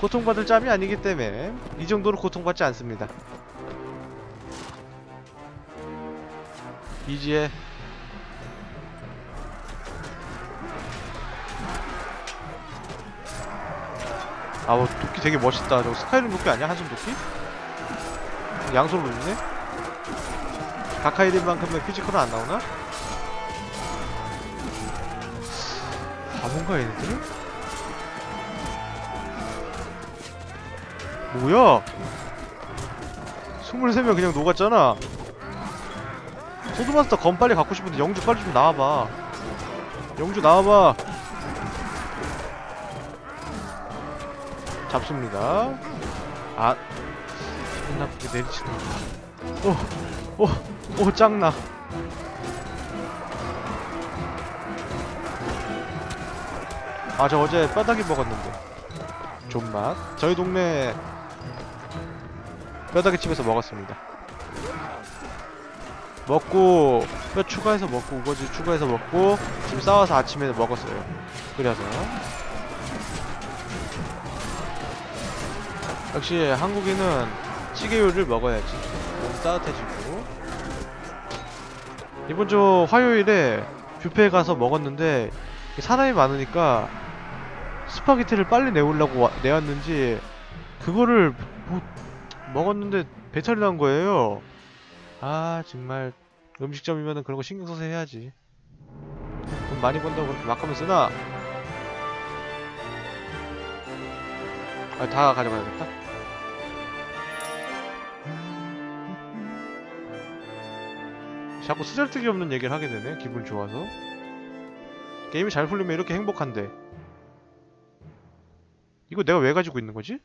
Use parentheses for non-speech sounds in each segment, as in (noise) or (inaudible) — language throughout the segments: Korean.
고통받을 짬이 아니기 때문에 이 정도로 고통받지 않습니다. 이지에 아, 뭐, 도끼 되게 멋있다. 저거 스카이림 도끼 아니야? 한숨 도끼? 양손으로 있네? 가카이림만큼은 피지컬은 안 나오나? 바본가 얘네들? 뭐야? 23명 그냥 녹았잖아. 소드마스터 검 빨리 갖고 싶은데 영주 빨리 좀 나와봐. 영주 나와봐. 잡습니다. 아. 기분 나쁘게 내리치다 오! 오! 오 짱나. 아 저 어제 뼈다귀 먹었는데. 존맛. 저희 동네 뼈다귀 집에서 먹었습니다. 먹고 뼈 추가해서 먹고 우거지 추가해서 먹고 지금 싸워서 아침에 먹었어요. 끓여서. 역시 한국인은 찌개 요리를 먹어야지. 몸 따뜻해지고. 이번 주 화요일에 뷔페에 가서 먹었는데 사람이 많으니까 스파게티를 빨리 내오려고 와- 내왔는지 그거를 뭐 먹었는데 배탈이 난 거예요. 아 정말 음식점이면은 그런 거 신경 써서 해야지. 돈 많이 번다고 그렇게 막 하면 쓰나? 아 다 가져가야겠다. 자꾸 쓰잘데기 없는 얘기를 하게 되네. 기분 좋아서. 게임이 잘 풀리면 이렇게 행복한데. 이거 내가 왜 가지고 있는 거지?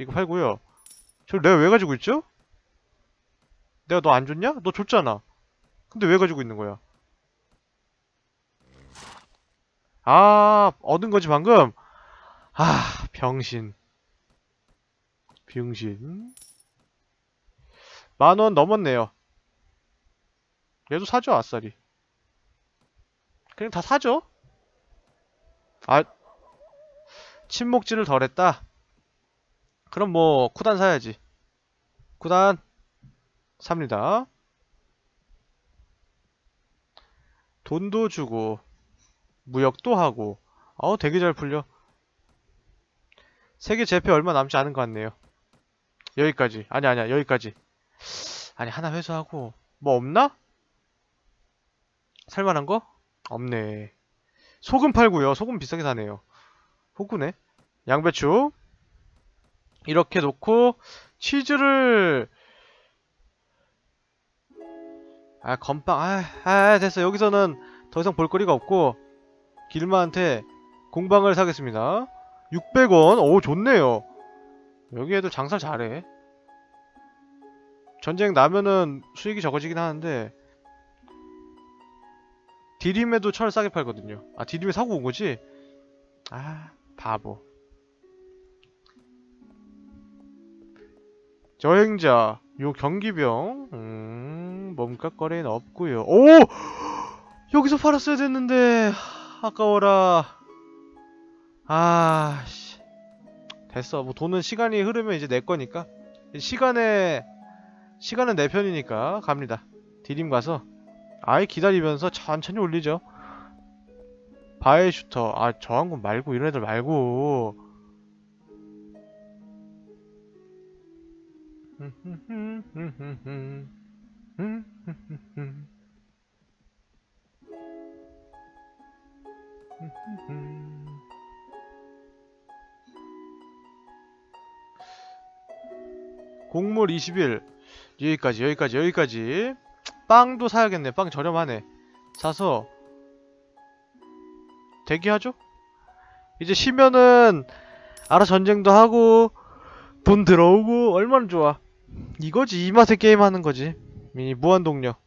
이거 팔고요. 저를 내가 왜 가지고 있죠? 내가 너 안 줬냐? 너 줬잖아. 근데 왜 가지고 있는 거야? 아, 얻은 거지 방금? 아, 병신. 병신. 만 원 넘었네요. 얘도 사죠, 아싸리. 그냥 다 사죠? 아, 침묵질을 덜 했다? 그럼 뭐, 쿠단 사야지. 쿠단, 삽니다. 돈도 주고, 무역도 하고, 어 되게 잘 풀려. 세계 재패 얼마 남지 않은 것 같네요. 여기까지. 아니, 아니야, 여기까지. 아니, 하나 회수하고, 뭐 없나? 살만한 거? 없네. 소금 팔고요. 소금 비싸게 사네요. 호구네. 양배추. 이렇게 놓고 치즈를 아 건빵 아, 아 됐어. 여기서는 더 이상 볼거리가 없고 길마한테 공방을 사겠습니다. 600원. 오 좋네요. 여기 애들 장사 잘해. 전쟁 나면은 수익이 적어지긴 하는데 디림에도 철 싸게 팔거든요. 아 디림에 사고 온 거지? 아 바보 여행자 요 경기병. 음 몸값 거래는 없고요. 오! 여기서 팔았어야 됐는데 아까워라. 아 씨. 됐어. 뭐 돈은 시간이 흐르면 이제 내 거니까. 시간에 시간은 내 편이니까 갑니다. 디림 가서 아예 기다리면서 천천히 올리죠. 바에 슈터. 아 저항군 말고 이런 애들 말고 곡물 20일. 여기까지 여기까지 여기까지. 빵도 사야겠네. 빵 저렴하네. 사서 대기하죠? 이제 쉬면은 알아 전쟁도 하고 돈 들어오고 얼마나 좋아 이거지 이 맛에 게임하는 거지. 이 무한동력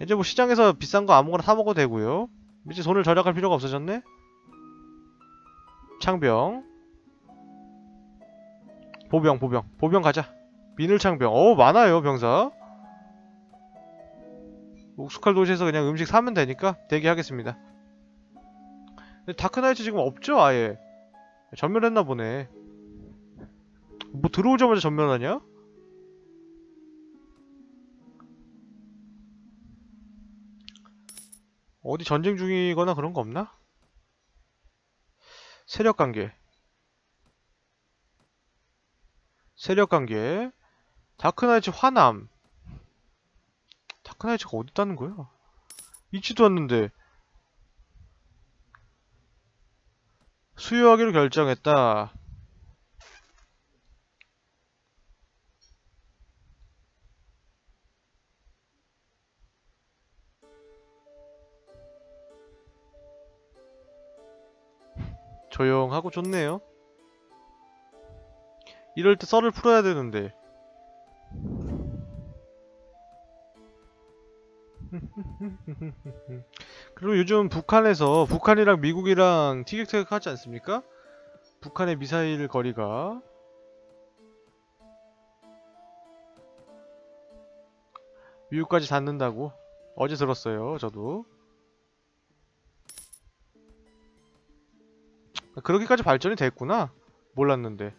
이제 뭐 시장에서 비싼 거 아무거나 사 먹어도 되고요. 이제 돈을 절약할 필요가 없어졌네. 창병. 보병 보병. 보병 가자. 비늘창병. 어우 많아요 병사. 옥수칼 도시에서 그냥 음식 사면 되니까 대기하겠습니다. 근데 다크나이트 지금 없죠 아예? 전멸했나 보네 뭐 들어오자마자 전멸하냐? 어디 전쟁 중이거나 그런 거 없나? 세력 관계 세력 관계 다크나이츠 화남 다크나이츠가 어디 있다는 거야? 있지도 않는데 수요하기로 결정했다 조용하고 좋네요. 이럴 때 썰을 풀어야 되는데. (laughs) 그리고 요즘 북한에서 북한이랑 미국이랑 티격태격 하지 않습니까? 북한의 미사일 거리가. 미국까지 닿는다고? 어제 들었어요 저도 그렇게까지 발전이 됐구나. 몰랐는데.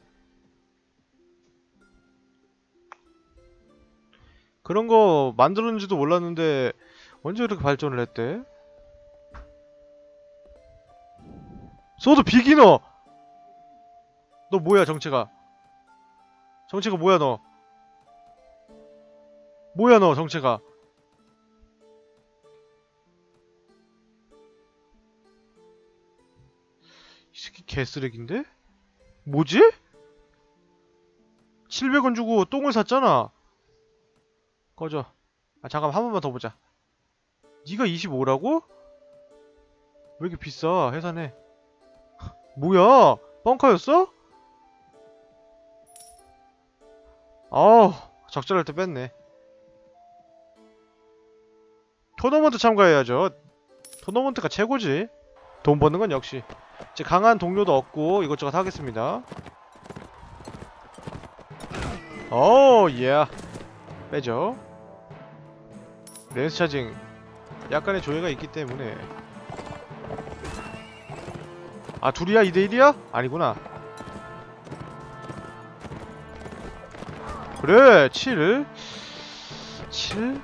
그런 거 만들었는지도 몰랐는데 언제 그렇게 발전을 했대? 소드 비기너! 너 뭐야 정체가? 정체가 뭐야 너? 뭐야 너 정체가 새끼 개쓰레기인데? 뭐지? 700원 주고 똥을 샀잖아. 꺼져. 아 잠깐 한 번만 더 보자. 니가 25라고? 왜 이렇게 비싸? 해산해. (laughs) 뭐야? 뻥카였어? 아우 적절할 때 뺐네. 토너먼트 참가해야죠. 토너먼트가 최고지 돈 버는 건 역시. 이제 강한 동료도 얻고 이것저것 하겠습니다. 오 예. 빼죠. 렌스 차징. 약간의 조회가 있기 때문에. 아 둘이야? 2대1이야? 아니구나. 그래 7 7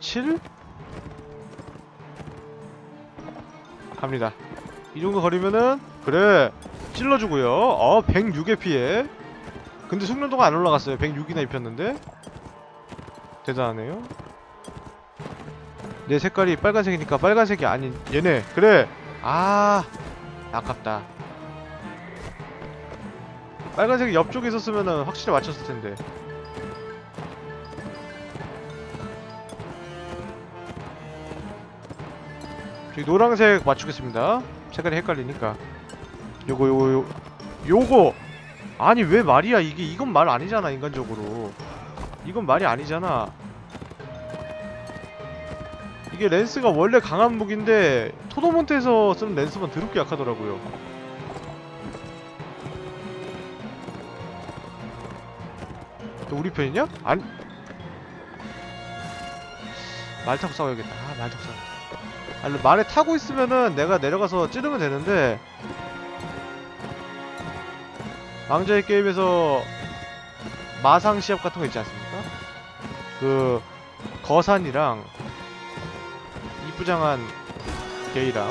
7 갑니다. 이 정도 거리면은 그래 찔러주고요. 어 106의 피해. 근데 숙련도가 안 올라갔어요. 106이나 입혔는데. 대단하네요. 내 색깔이 빨간색이니까 빨간색이 아닌 얘네. 그래. 아 아깝다. 빨간색이 옆쪽에 있었으면 확실히 맞췄을 텐데 노란색 맞추겠습니다. 색깔이 헷갈리니까. 요거 요거 요 요거. 아니 왜 말이야? 이게 이건 말 아니잖아 인간적으로. 이건 말이 아니잖아. 이게 렌스가 원래 강한 무기인데 토너먼트에서 쓰는 렌스만 더럽게 약하더라고요. 또 우리 편이냐? 아니. 말 타고 싸워야겠다. 아 말 타고 싸워 아니 말에 타고 있으면은 내가 내려가서 찌르면 되는데 왕자의 게임에서 마상 시합 같은 거 있지 않습니까? 그 거산이랑 이쁘장한 게이랑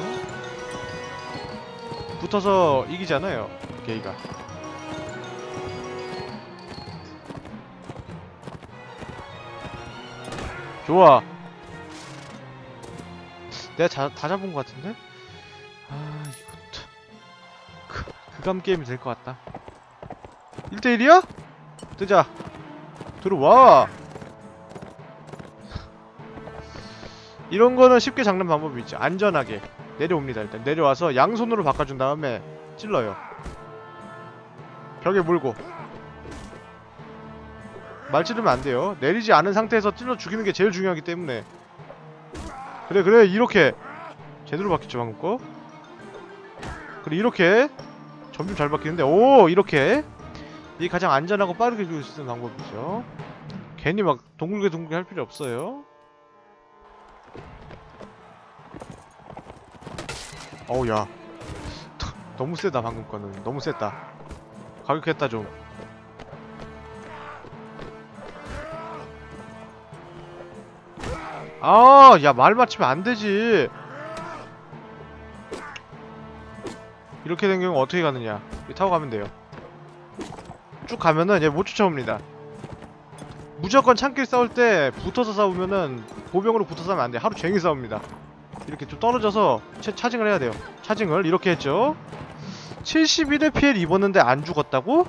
붙어서 이기잖아요 게이가 좋아 내가 자, 다 잡은 것 같은데? 아 이것도 그, 그감 게임이 될 것 같다. 1대1이야? 뜨자. 들어와. 이런 거는 쉽게 잡는 방법이 있죠 안전하게. 내려옵니다 일단. 내려와서 양손으로 바꿔준 다음에 찔러요. 벽에 물고. 말 찌르면 안 돼요. 내리지 않은 상태에서 찔러 죽이는 게 제일 중요하기 때문에 그래 그래 이렇게. 제대로 바뀌었죠 방금 거? 그래 이렇게. 점점 잘 바뀌는데 오 이렇게. 이게 가장 안전하고 빠르게 죽일 수 있는 방법이죠. 괜히 막 동글게 동글게 할 필요 없어요. 어우 야. 너무 세다 방금 거는. 너무 셌다. 가격했다 좀 아, 야, 말 맞추면 안 되지. 이렇게 된 경우 어떻게 가느냐. 이거 타고 가면 돼요. 쭉 가면은 얘 못 쫓아옵니다. 무조건 창길 싸울 때 붙어서 싸우면은 보병으로 붙어서 싸우면 안 돼. 하루 종일 싸웁니다. 이렇게 좀 떨어져서 차, 차징을 해야 돼요. 차징을 이렇게 했죠. 71의 피해를 입었는데 안 죽었다고?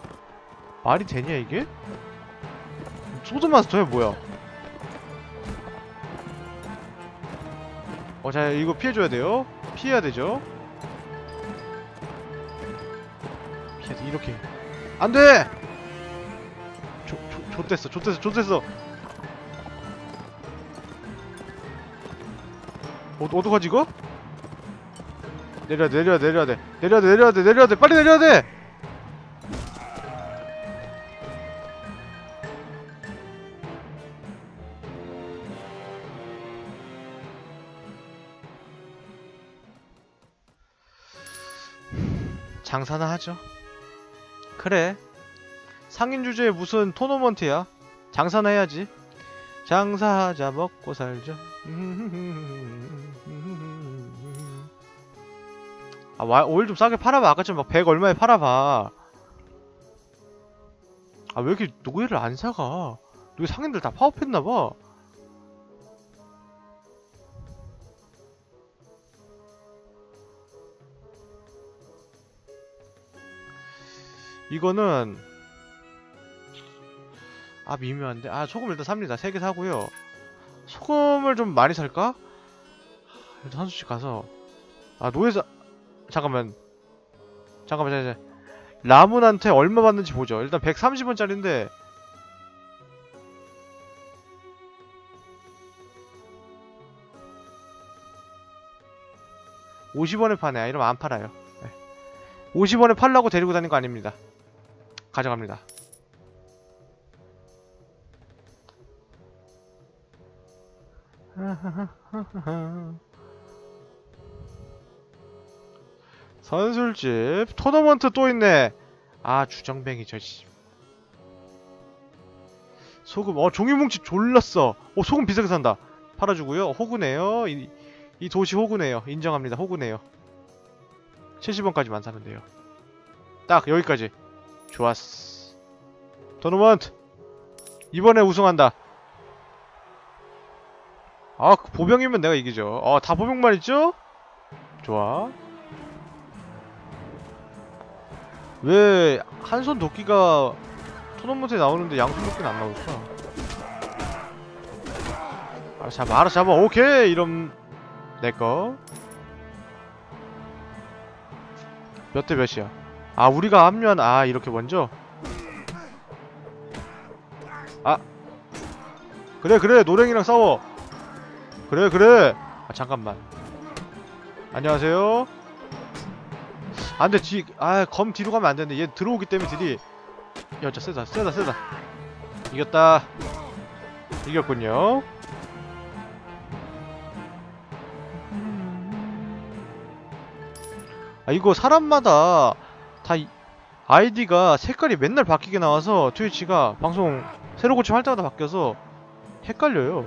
말이 되냐 이게? 소드마스터야 뭐야? 어, 자, 이거 피해줘야 돼요. 피해야 되죠. 피해, 돼 이렇게. 안 돼! 조, 조, 좆됐어, 좆됐어, 좆됐어. 어, 어떡하지, 이거? 내려야 돼, 내려야 돼. 내려야 돼, 내려야 돼, 내려야 돼. 빨리 내려야 돼! 장사나 하죠. 그래. 상인 주제에 무슨 토너먼트야? 장사나 해야지. 장사하자 먹고 살자. 아, 와, 오일 좀 싸게 팔아봐. 아까 전막 100 얼마에 팔아봐. 아, 왜 이렇게 노예를 안 사가? 노예 상인들 다 파업했나봐. 이거는 아 미묘한데? 아 소금 일단 삽니다. 3개 사고요. 소금을 좀 많이 살까? 일단 한 수씩 가서. 아 노예사 잠깐만. 잠깐만 잠깐만 라문한테 얼마 받는지 보죠. 일단 130원짜리인데. (50원에) 파네. 아, 이러면 안 팔아요. 50원에 팔라고 데리고 다닌 거 아닙니다 가져갑니다. (laughs) 선술집 토너먼트 또 있네. 아 주정뱅이 저씨. 소금 어 종이뭉치 졸랐어. 어 소금 비싸게 산다. 팔아주고요. 호구네요. 이, 이 도시 호구네요. 인정합니다. 호구네요. 70원까지만 사면 돼요. 딱 여기까지 좋았어. 토너먼트 이번에 우승한다. 아, 그 보병이면 내가 이기죠. 어, 다 보병만 있죠? 좋아. 왜 한 손 도끼가 토너먼트에 나오는데 양손 도끼는 안 나올까? 알아서 잡아, 알아서 잡아. 오케이! 이런 내꺼. 몇 대 몇이야? 아 우리가 합류한 아 이렇게 먼저? 아. 그래 그래. 노랭이랑 싸워. 그래 그래. 아 잠깐만. 안녕하세요. 안돼 뒤아검 뒤로 가면 안되는데 얘 들어오기 때문에 딜이. 야 진짜 세다 세다 세다. 이겼다. 이겼군요. 아 이거 사람마다 다 이, 아이디가 색깔이 맨날 바뀌게 나와서 트위치가 방송 새로 고침 할 때마다 바뀌어서 헷갈려요.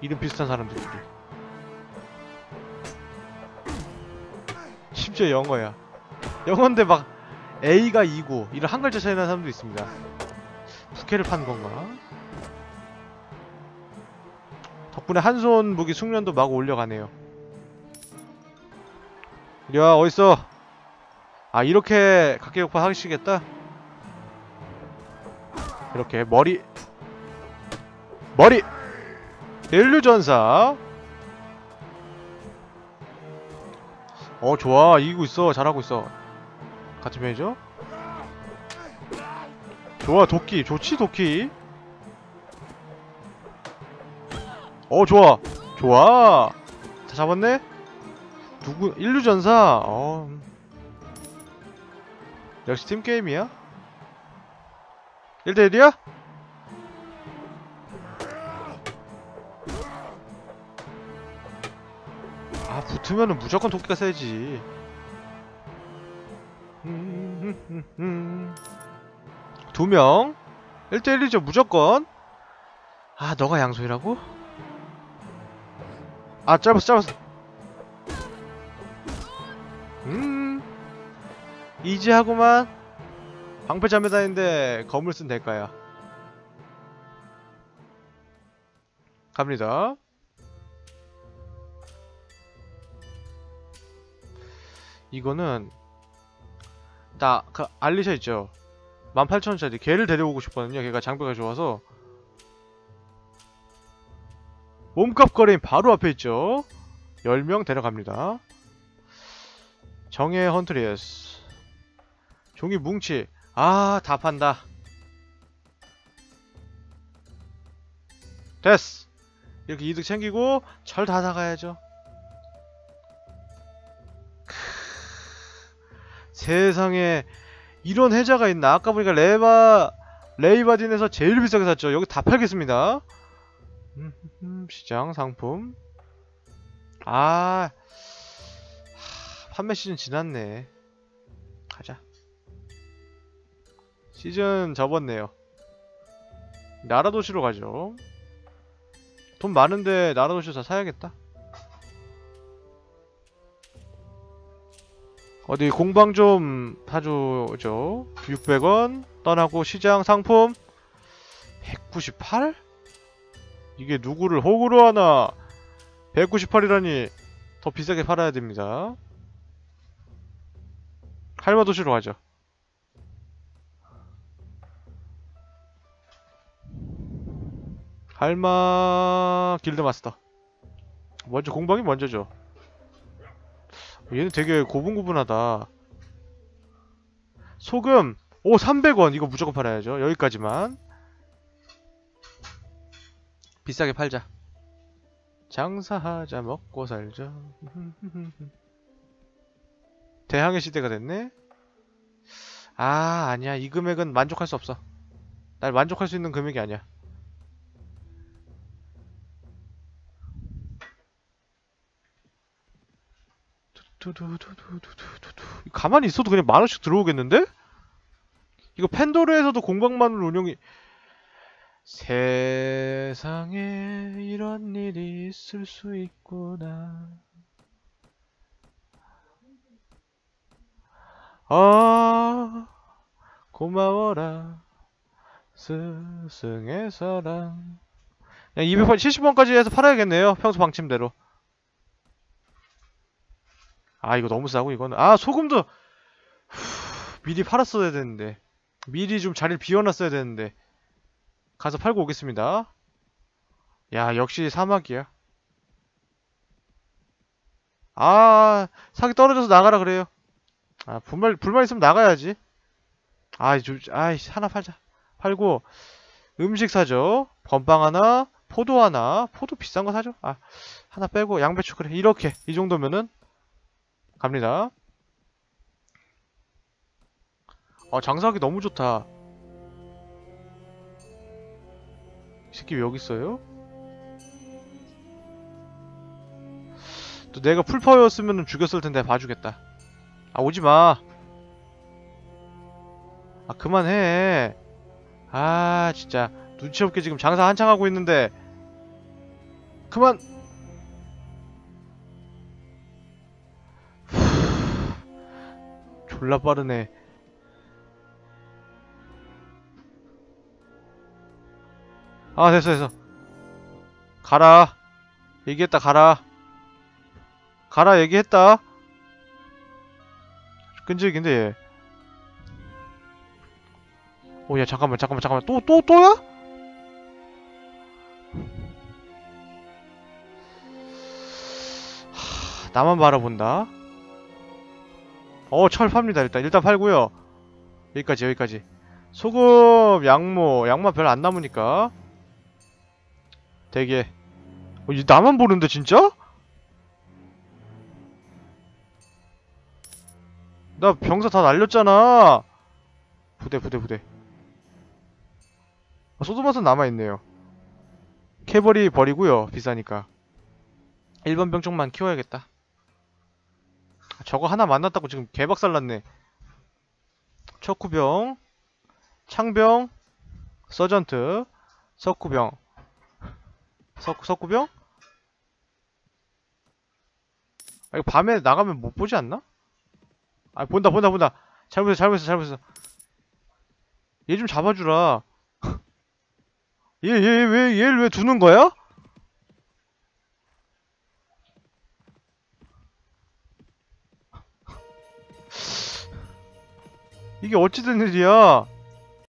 이름 비슷한 사람들끼리. 심지어 영어야. 영어인데 막 A가 2고 이런 한 글자 차이 나는 사람도 있습니다. 부캐를 판 건가? 덕분에 한 손 무기 숙련도 마구 올려가네요. 야 어딨어 아 이렇게 각계격파 하시겠다? 이렇게 머리 머리 인류전사. 어 좋아. 이기고 있어. 잘하고 있어. 같은 편이죠? 좋아 도끼. 좋지 도끼. 어 좋아. 좋아. 다 잡았네? 누구 인류전사. 어 역시 팀게임이야? 1대1이야? 아 붙으면은 무조건 도끼가 세지 두명 1대1이죠 무조건 아 너가 양소이라고? 아 짧았어 짧았어 이지하구만 방패 잠매다인데 검을 쓴 대가야. 갑니다. 이거는 나 그 알리샤 있죠? 18,000원짜리 걔를 데려오고 싶거든요. 걔가 장비가 좋아서. 몸값 거래인 바로 앞에 있죠? 10명 데려갑니다. 정의 헌트리에스 종이 뭉치. 아 다 판다. 됐어. 이렇게 이득 챙기고 절 다 나가야죠. 세상에 이런 해자가 있나? 아까 보니까 레바 레이바딘에서 제일 비싸게 샀죠. 여기 다 팔겠습니다. 음, 시장 상품. 아 하, 판매 시즌 지났네. 가자 시즌 접었네요. 나라 도시로 가죠. 돈 많은데 나라 도시 다 사야겠다. 어디 공방 좀 사줘죠. 600원 떠나고 시장 상품 198? 이게 누구를 호구로 하나 198이라니 더 비싸게 팔아야 됩니다. 할마 도시로 가죠 할마 길드 마스터. 먼저 공방이 먼저죠. 얘는 되게 고분고분하다. 소금 오 300원. 이거 무조건 팔아야죠. 여기까지만. 비싸게 팔자. 장사하자 먹고 살자. (laughs) 대항해 시대가 됐네? 아 아니야. 이 금액은 만족할 수 없어. 날 만족할 수 있는 금액이 아니야 두두두두두두두 가만히 있어도 그냥 만 원씩 들어오겠는데? 이거 팬도르에서도 공방만을 운영이 세상에 이런 일이 있을 수 있구나. 아 고마워라. 스승의 사랑. 그냥 270원까지 해서 팔아야겠네요. 평소 방침대로 아 이거 너무 싸고 이거는. 아 소금도 후, 미리 팔았어야 되는데. 미리 좀 자리를 비워놨어야 되는데. 가서 팔고 오겠습니다. 야 역시 사막이야. 아 사기 떨어져서 나가라 그래요. 아 불만 불만 있으면 나가야지. 아이 좀 아이 하나 팔자. 팔고 음식 사죠 건빵 하나 포도 하나. 포도 비싼 거 사죠 아 하나 빼고 양배추 그래. 이렇게. 이 정도면은 갑니다. 아 장사하기 너무 좋다. 이 새끼 왜 여기 있어요? 또 내가 풀파워였으면 죽였을 텐데 봐주겠다. 아 오지마. 아 그만해. 아 진짜 눈치 없게 지금 장사 한창 하고 있는데 그만 졸라 빠르네. 아 됐어 됐어. 가라. 얘기했다 가라. 가라 얘기했다. 끈질긴데 얘. 오야 잠깐만 잠깐만 잠깐만 또 또 또, 야 하, 나만 바라본다. 어, 철 팝니다. 일단 일단 팔고요. 여기까지 여기까지. 소금, 양모, 양모 별로 안 남으니까. 되게 어, 이 나만 보는데 진짜? 나 병사 다 날렸잖아. 부대 부대 부대. 아, 소드맛은 남아있네요. 캐버리 버리고요. 비싸니까. 1번 병종만 키워야겠다. 저거 하나 만났다고 지금 개박살 났네. 척후병, 창병, 서전트, 석구병. 석, 석구병? 아, 이거 밤에 나가면 못 보지 않나? 아, 본다, 본다, 본다. 잘못했어, 잘못했어, 잘못했어. 얘 좀 잡아주라. (laughs) 얘, 얘, 왜, 얘를 왜 두는 거야? 이게 어찌된 일이야?